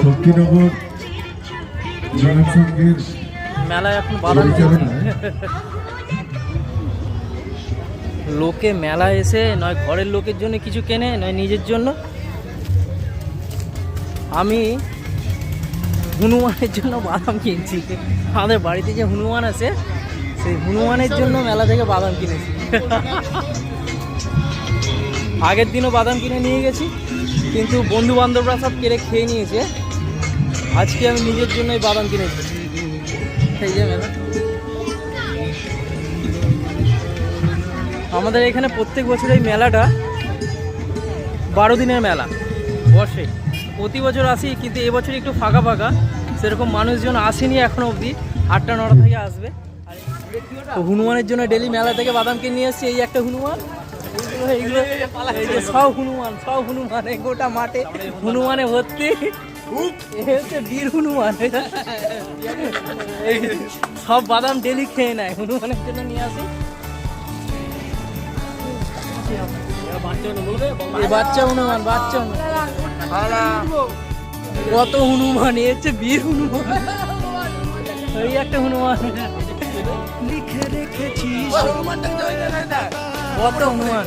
শক্তিনগর জনক সংঘের মেলায় এখন লোকে মেলায় এসে নয় ঘরের লোকের জন্য কিছু কেনে নয় নিজের জন্য। আমি হনুমানের জন্য বাদাম কিনছি। আমাদের বাড়িতে যে হনুমান আছে সেই হনুমানের জন্য মেলা থেকে বাদাম কিনেছি। আগের দিনও বাদাম কিনে নিয়ে গেছি, কিন্তু বন্ধু বান্ধবরা সব কেড়ে খেয়ে নিয়েছে। আজকে আমি নিজের জন্যই বাদাম কিনেছি সেই যে আমাদের এখানে প্রত্যেক বছর এই মেলাটা বারো দিনের মেলা বসে প্রতি বছর আসি, কিন্তু এবছর একটু ফাঁকা ফাঁকা। সেরকম মানুষজন আসেনি এখনও অবধি। আটটা, নটা থেকে আসবে। হনুমানের জন্য ডেলি মেলা থেকে বাদাম কিনে নিয়ে এসছি, এই একটা হনুমান। সব হনুমান, সব গোটা মাঠে বীর সব বাদাম ডেলি খেয়ে নেয়, হনুমানের জন্য নিয়ে আসি। বাচ্চা হনুমান, বাচ্চা কত হনুমান, এ হচ্ছে বীর হনুমান। একটা হনুমান। কত হনুমান